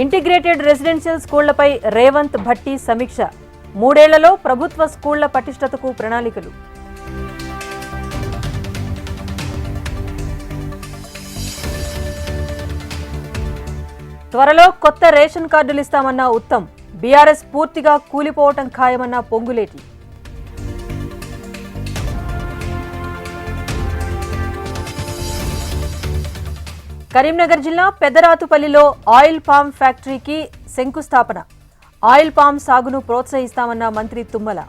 Integrated residential స్కూళ్ళపై రేవంత్ భట్టి సమీక్ష. మూడేళ్ళలో ప్రభుత్వ స్కూళ్ళ పటిష్టతకు ప్రణాళికలు. త్వరలో కొత్త రేషన్ కార్డులు ఇస్తామన్న ఉత్తమ్. బీఆర్ఎస్ పూర్తిగా కూలిపోవటం ఖాయమన్న పొంగులేటి. కరీంనగర్ జిల్లా పెదరాతుపల్లిలో ఆయిల్ పామ్ ఫ్యాక్టరీకి శంకుస్థాపన. ఆయిల్ పామ్ సాగును ప్రోత్సహిస్తామన్న మంత్రి తుమ్మల.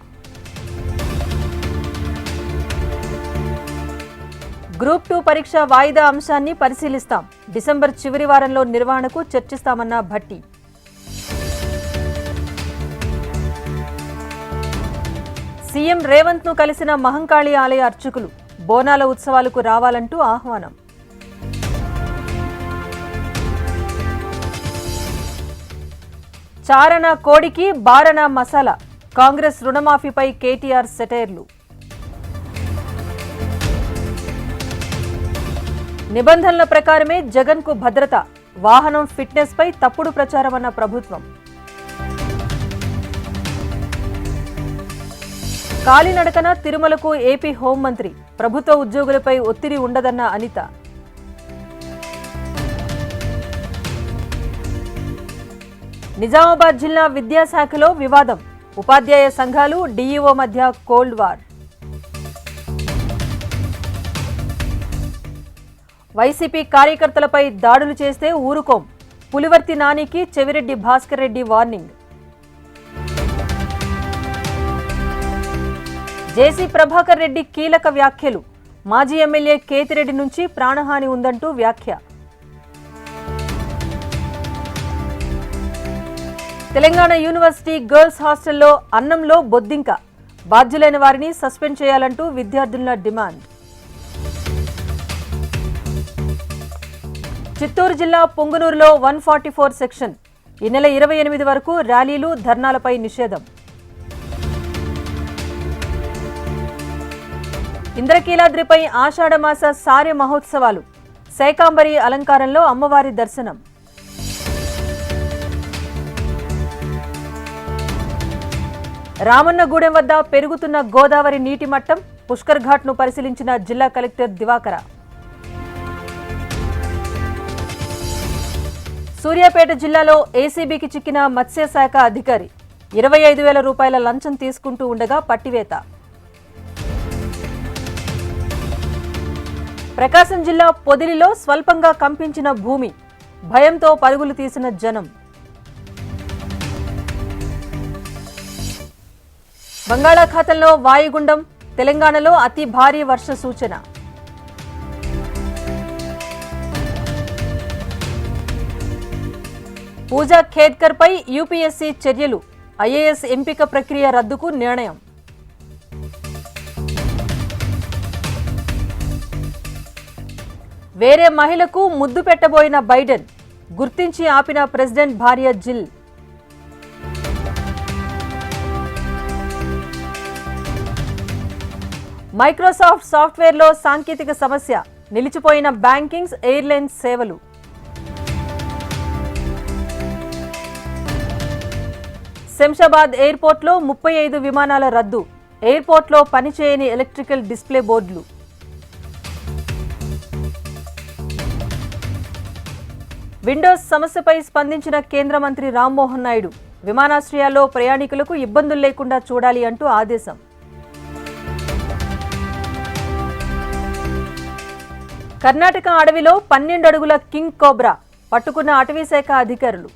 గ్రూప్ టూ పరీక్ష వాయిదా అంశాన్ని పరిశీలిస్తాం. డిసెంబర్ చివరి వారంలో నిర్వహణకు చర్చిస్తామన్న భట్టి. సీఎం రేవంత్ను కలిసిన మహంకాళి ఆలయ అర్చకులు బోనాల ఉత్సవాలకు రావాలంటూ ఆహ్వానం. చారణ కోడికి బారణ మసాలా. కాంగ్రెస్ రుణమాఫీపై కేటీఆర్ సెటైర్లు. నిబంధనల ప్రకారమే జగన్కు భద్రత వాహనం ఫిట్నెస్ పై తప్పుడు ప్రచారమన్న ప్రభుత్వం. కాలినడకన తిరుమలకు ఏపీ హోంమంత్రి ప్రభుత్వ ఉద్యోగులపై ఒత్తిడి ఉండదన్న అనిత. నిజామాబాద్ జిల్లా విద్యాశాఖలో వివాదం. ఉపాధ్యాయ సంఘాలు డీఈఓ మధ్య కోల్డ్ వార్. వైసీపీ కార్యకర్తలపై దాడులు చేస్తే ఊరుకోం. పులివర్తి నానికి చెవిరెడ్డి భాస్కర్ రెడ్డి వార్నింగ్. జేసీ ప్రభాకర్ రెడ్డి కీలక వ్యాఖ్యలు. మాజీ ఎమ్మెల్యే కేతిరెడ్డి నుంచి ప్రాణహాని ఉందంటూ వ్యాఖ్య. తెలంగాణ యూనివర్సిటీ గర్ల్స్ హాస్టల్లో అన్నంలో బొద్దింక. బాధ్యులైన వారిని సస్పెండ్ చేయాలంటూ విద్యార్థుల డిమాండ్. చిత్తూరు జిల్లా పొంగునూరులో వన్ ఫార్టీ ఫోర్ సెక్షన్. ఈ నెల ఇరవై ఎనిమిది వరకు ర్యాలీలు ధర్నాలపై నిషేధం. ఇంద్రకీలాద్రిపై ఆషాఢమాస సార్య మహోత్సవాలు. శైకాంబరి అలంకారంలో అమ్మవారి దర్శనం. రామన్నగూడెం వద్ద పెరుగుతున్న గోదావరి నీటి మట్టం పుష్కర్ ఘాట్ను పరిశీలించిన జిల్లా కలెక్టర్ దివాకర. సూర్యాపేట జిల్లాలో ఏసీబీకి చిక్కిన మత్స్యశాఖ అధికారి ఇరవై ఐదు వేల రూపాయల లంచం తీసుకుంటూ ఉండగా పట్టివేత. ప్రకాశం జిల్లా పొదిలిలో స్వల్పంగా కంపించిన భూమి భయంతో పరుగులు తీసిన జనం. బంగాళాఖాతంలో వాయుగుండం తెలంగాణలో అతి భారీ వర్ష సూచన. పూజా ఖేద్కర్ పై యూపీఎస్సీ చర్యలు. ఐఏఎస్ ఎంపిక ప్రక్రియ రద్దుకు నిర్ణయం. వేరే మహిళకు ముద్దు పెట్టబోయిన బైడెన్. గుర్తించి ఆపిన ప్రెసిడెంట్ భార్య జిల్. మైక్రోసాఫ్ట్ సాఫ్ట్వేర్లో సాంకేతిక సమస్య నిలిచిపోయిన బ్యాంకింగ్స్ ఎయిర్లైన్స్ సేవలు. శంషాబాద్ ఎయిర్పోర్ట్లో ముప్పై ఐదు విమానాల రద్దు ఎయిర్పోర్ట్లో పనిచేయని ఎలక్ట్రికల్ డిస్ప్లే బోర్డులు. విండోస్ సమస్యపై స్పందించిన కేంద్ర మంత్రి రామ్మోహన్ నాయుడు విమానాశ్రయాల్లో ప్రయాణికులకు ఇబ్బందులు లేకుండా చూడాలి అంటూ ఆదేశం. కర్ణాటక అడవిలో పన్నెండు అడుగుల కింగ్ కోబ్రా పట్టుకున్న అటవీశాఖ అధికారులు.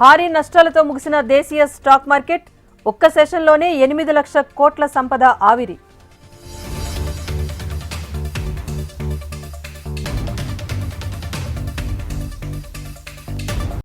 భారీ నష్టాలతో ముగిసిన దేశీయ స్టాక్ మార్కెట్ ఒక్క సెషన్లోనే ఎనిమిది లక్షల కోట్ల సంపద ఆవిరి.